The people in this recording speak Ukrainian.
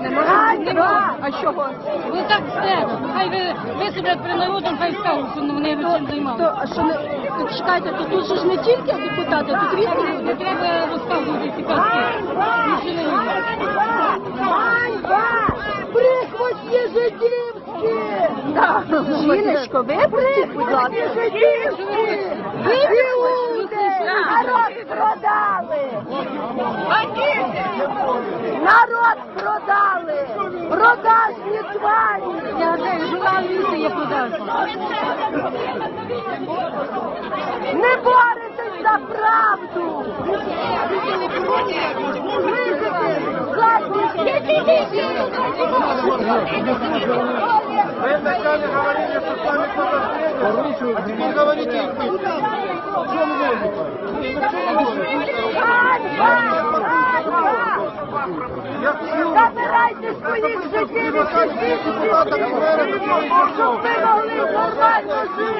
не може? Не може. А чого? Ви так все. Хай ви висадять при народом, хай скажуть, що вони чим займалися. то, а що не, так чекайте, то тут же ж не тільки депутати, тут різні Не люди. треба розказувати ці казки. Нічого не. Прихвостні жидівські! Жіночко, випустіть, будь ласка. жидівські! Іуди! Народ продали! Народ продали! Продажні тварі! Я вже жила в лісі. Не боретесь за правду! Вы вначале говорили, что с вами кто-то встретился, а теперь говорите их быстро. Забирайте своїх життів і щоб ви могли нормально жити!